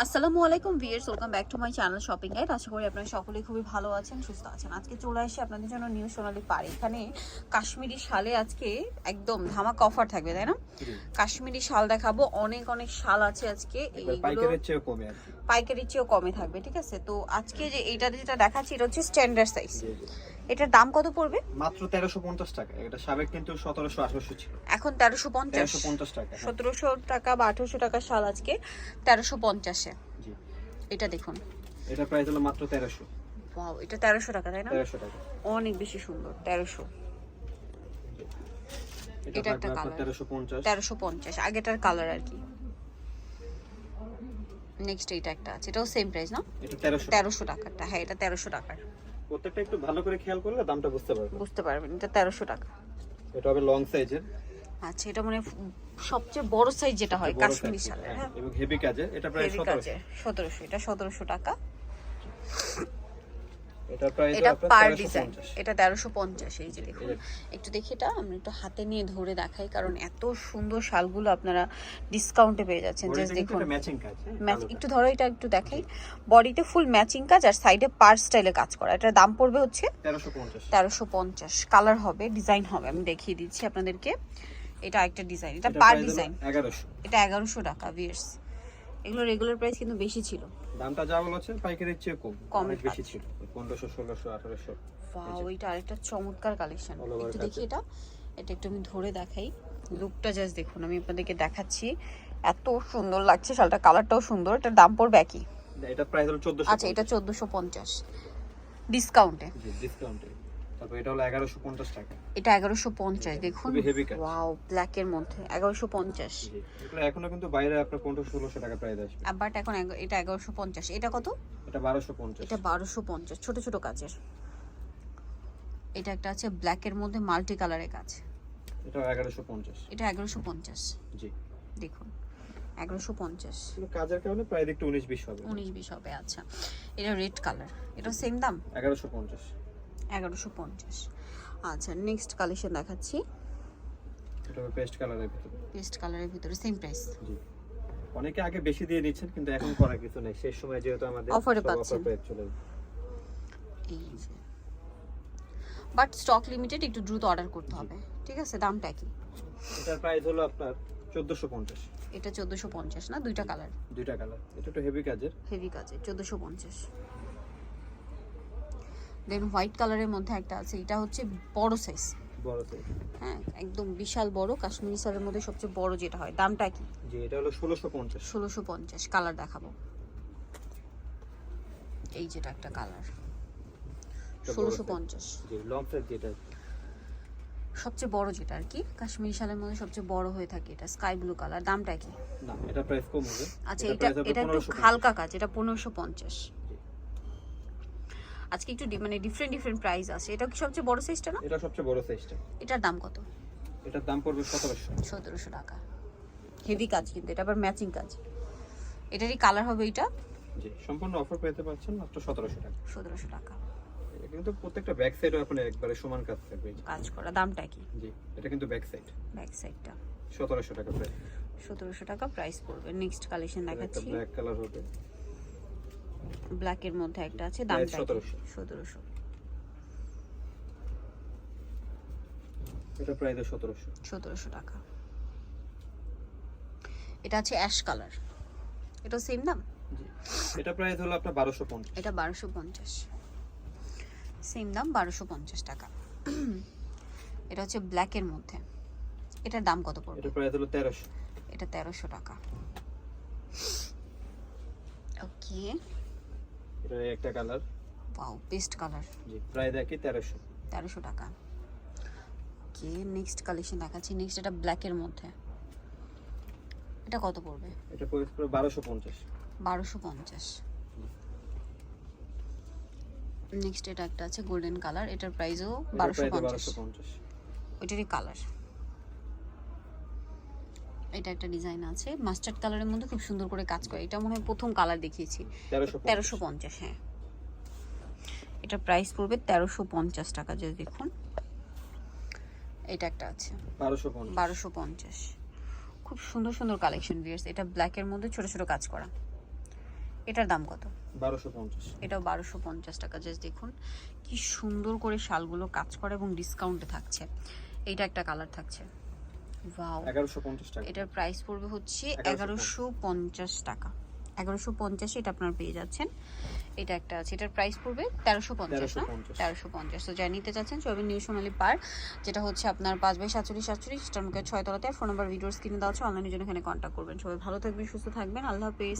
আসসালামু আলাইকুম viewers welcome back to my channel shopping guide. আশা করি আপনারা সকলেই খুবই ভালো আছেন সুস্থ আছেন। আজকে চলে আসি আপনাদের জন্য নিউ সোনালি পাড়ি। এখানে কাশ্মীরি শালে আজকে একদম ধামাক অফার থাকবে তাই না? কাশ্মীরি শাল দেখাবো অনেক অনেক শাল আছে আজকে। এইগুলো পাইকারের চেয়েও কমে থাকবে ঠিক আছে? তো আজকে যে এইটা যেটা দেখাচ্ছি এটা হচ্ছে স্ট্যান্ডার্ড সাইজ। এটার দাম কত পড়বে? মাত্র তেরোশো পঞ্চাশ টাকা। এটা সাবেক কিন্তু সতেরোশো আঠারোশো ছিল। এখন তেরোশো পঞ্চাশ। তেরোশো পঞ্চাশ টাকা হ্যাঁ। সতেরোশো টাকা বা আঠেরোশো টাকা শাল আজকে তেরোশো পঞ্চাশে। জি। এটা দেখুন। এটা প্রাইস হলো মাত্র তেরোশো। Wow, এটা তেরোশো টাকা তাই না? তেরোশো টাকা। অনেক বেশি সুন্দর তেরোশো। এটা এটা একটা পঞ্চাশ। তেরোশো পঞ্চাশ আগেটার কালার আর কি। নেক্সট এটা একটা আছে এটাও সেম প্রাইস না? এটা তেরোশো। তেরোশো টাকারটা হ্যাঁ এটা তেরোশো টাকার। প্রত্যেকটা একটু ভালো করে খেয়াল করলে দামটা বুঝতে পারবে বুঝতে পারবেন এটা 1300 টাকা। এটা হবে লং সাইজের আচ্ছা এটা মানে সবচেয়ে বড় সাইজ যেটা হয় কাশ্মীরি শালের হ্যাঁ। এবং হেভি কাজে এটা প্রায় হেভি সতেরোশো। কাজের সতেরোশো এটা সতেরোশো টাকা। এটা প্রাইস এটা পার ডিজাইন এটা তেরোশো পঞ্চাশ এই যে দেখুন। একটু দেখি এটা আমরা একটু হাতে নিয়ে ধরে দেখাই কারণ এত সুন্দর শালগুলো আপনারা ডিসকাউন্টে পেয়ে যাচ্ছেন। জাস্ট দেখুন। ম্যাচিং কাজ হ্যাঁ। একটু ধরো এটা একটু দেখাই। বডিতে ফুল ম্যাচিং কাজ আর সাইডে পার স্টাইলে কাজ করা। এটার দাম পড়বে হচ্ছে তেরোশো পঞ্চাশ। কালার হবে ডিজাইন হবে। আমি দেখিয়ে দিচ্ছি আপনাদেরকে। এটা একটা ডিজাইন এটা এটা পার ডিজাইন এটা এগারোশো টাকা ভিয়ার্স এগুলো রেগুলার প্রাইস কিন্তু বেশি ছিল। দামটা যা বলেছে পাইকারের চেয়ে কম কমে বেশি ছিল। পনেরোশো ষোলোশো আঠারোশো। ওয়াও এটা আরেকটা চমৎকার কালেকশন একটু দেখি এটা। এটা একটু আমি ধরে দেখাই। লুকটা জাস্ট দেখুন আমি আপনাদেরকে দেখাচ্ছি। এত সুন্দর লাগছে শালটা কালারটাও সুন্দর এটার দাম পড়বে একই। এটা প্রাইস হলো চোদ্দোশো আচ্ছা এটা চোদ্দোশো পঞ্চাশ। ডিসকাউন্টে ডিসকাউন্টে তারপর এটা হলো এগারোশো পঞ্চাশ টাকা। এটা এগারোশো পঞ্চাশ দেখুন। ওয়াও ব্ল্যাকের মধ্যে এগারোশো পঞ্চাশ। জি এগুলো এখনও কিন্তু বাইরে আপনার পনেরো ষোলোশো টাকা প্রাইস আসবে। বাট এখন এটা এগারোশো পঞ্চাশ। এটা কত? এটা বারোশো পঞ্চাশ। এটা বারোশো পঞ্চাশ ছোট ছোট কাজের এটা একটা আছে ব্ল্যাকের মধ্যে মাল্টি কালারের কাজ। এটা এগারোশো পঞ্চাশ। এটা এগারোশো পঞ্চাশ। জি। দেখুন এগারোশো পঞ্চাশ। কিন্তু কাজের কারণে প্রায় একটু উনিশ বিশ হবে। উনিশ বিশ হবে আচ্ছা। এটা রেড কালার এটা সেম দাম? এগারোশো পঞ্চাশ। এগারোশো পঞ্চাশ। আচ্ছা নেক্সট কালেকশন দেখাচ্ছি। এটা পেস্ট কালারের ভিতরে। পেস্ট কালারের ভিতরে সেম প্রাইস জি। অনেকে আগে বেশি দিয়ে নিচ্ছেন কিন্তু এখন করার কিছু নেই। শেষ সময় যেহেতু আমাদের এ পাচ্ছেন। চলে এই যে। বাট স্টক লিমিটেড একটু দ্রুত অর্ডার করতে হবে। ঠিক আছে দামটা কি? এটার প্রাইস হলো আপনার চোদ্দোশো পঞ্চাশ। এটা চোদ্দোশো পঞ্চাশ না? দুইটা কালার দুইটা কালার এটা একটু হেভি কাজের। হেভি কাজে চোদ্দোশো পঞ্চাশ। দেন হোয়াইট কালারের মধ্যে একটা আছে এটা হচ্ছে বড় সাইজ বড় সাইজ হ্যাঁ একদম বিশাল বড় কাশ্মীরি শালের মধ্যে সবচেয়ে বড় যেটা হয় দামটা কি? এটা হলো ষোলোশো পঞ্চাশ। ষোলোশো পঞ্চাশ কালার দেখাবো। এই যেটা একটা কালার লং যেটা। সবচেয়ে বড় যেটা আর কি কাশ্মীরি শালের মধ্যে সবচেয়ে বড় হয়ে থাকে এটা স্কাই ব্লু কালার দামটা কি? না এটা প্রাইস কম হবে। আচ্ছা এটা এটা একটু হালকা কাজ এটা পনেরোশো পঞ্চাশ। আজকে একটু মানে ডিফারেন্ট ডিফারেন্ট প্রাইস আছে। এটা কি সবচেয়ে বড় সাইজটা না? এটা সবচেয়ে বড় সাইজটা এটার দাম কত? এটার দাম পড়বে সতেরোশো। সতেরোশো টাকা। হেভি কাজ কিন্তু এটা আবার ম্যাচিং কাজ। এটারই কালার হবে এটা জি সম্পূর্ণ অফার পেতে পাচ্ছেন মাত্র সতেরোশো টাকা। সতেরোশো টাকা। এটা কিন্তু প্রত্যেকটা ব্যাক সাইডও আপনি একবারে সমান কাজ থাকবে। কাজ করা দামটা কি? জি এটা কিন্তু ব্যাক সাইড ব্যাক সাইডটা সতেরোশো টাকা প্রায় সতেরোশো টাকা প্রাইস পড়বে। নেক্সট কালেকশন দেখাচ্ছি। ব্ল্যাক কালার হবে। ব্ল্যাকের মধ্যে একটা আছে Price দামটা 1700 এটা প্রায় সতেরোশো। সতেরোশো টাকা। এটা আছে অ্যাশ কালার। এটা সেম দাম? এটা প্রাইস হলো আপনার বারোশো পঞ্চাশ। এটা বারোশো পঞ্চাশ। সেম দাম বারোশো পঞ্চাশ টাকা। এটা হচ্ছে ব্ল্যাকের মধ্যে। এটার দাম কত পড়বে? এটা প্রাইস হলো তেরোশো। এটা তেরোশো টাকা। ওকে। এটা একটা কালার। পাও পেস্ট কালার জি প্রায় দেখি তেরোশো। তেরোশো টাকা। ওকে নেক্সট কালেকশন দেখাচ্ছি। নেক্সট এটা ব্ল্যাকের মধ্যে। এটা কত পড়বে? এটা পড়বে বারোশো পঞ্চাশ। বারোশো পঞ্চাশ। নেক্সট এটা একটা আছে গোল্ডেন কালার এটার প্রাইসও বারোশো পঞ্চাশ। বারোশো পঞ্চাশ। ওইটারই কালার এটা একটা ডিজাইন আছে। মাস্টার্ড কালারের মধ্যে খুব সুন্দর করে কাজ করে। এটা মনে হয় প্রথম কালার দেখিয়েছি। তেরোশো পঞ্চাশ। হ্যাঁ। এটা প্রাইস পড়বে তেরোশো পঞ্চাশ টাকা যদি দেখুন। এটা একটা আছে। বারোশো পঞ্চাশ। বারোশো পঞ্চাশ। খুব সুন্দর সুন্দর কালেকশন ভিয়ার্স এটা ব্ল্যাকের মধ্যে ছোট ছোট কাজ করা। এটার দাম কত? বারোশো পঞ্চাশ। এটাও বারোশো পঞ্চাশ টাকা জাস্ট দেখুন। কি সুন্দর করে শালগুলো কাজ করে এবং ডিসকাউন্টে থাকছে। এইটা একটা কালার থাকছে। ওয়াও টাকা। এটার প্রাইস পড়বে হচ্ছে 1150 এগারোশো টাকা। এগারোশো পঞ্চাশে এটা আপনার পেয়ে যাচ্ছেন। এটা একটা আছে। এটার প্রাইস পড়বে তেরোশো পঞ্চাশ না? 1350 তেরোশো পঞ্চাশ। তো যা নিতে চাচ্ছেন চলবেন নিউ সোনালি পার যেটা হচ্ছে আপনার পাঁচ বাই সাতচল্লিশ সাতচল্লিশ সেটার মুখে ছয় তলাতে ফোন নাম্বার ভিডিওর স্ক্রিনে দেওয়া আছে। অনলাইনের জন্য এখানে কন্ট্যাক্ট করবেন। সবাই ভালো থাকবেন সুস্থ থাকবেন। আল্লাহ হাফেজ।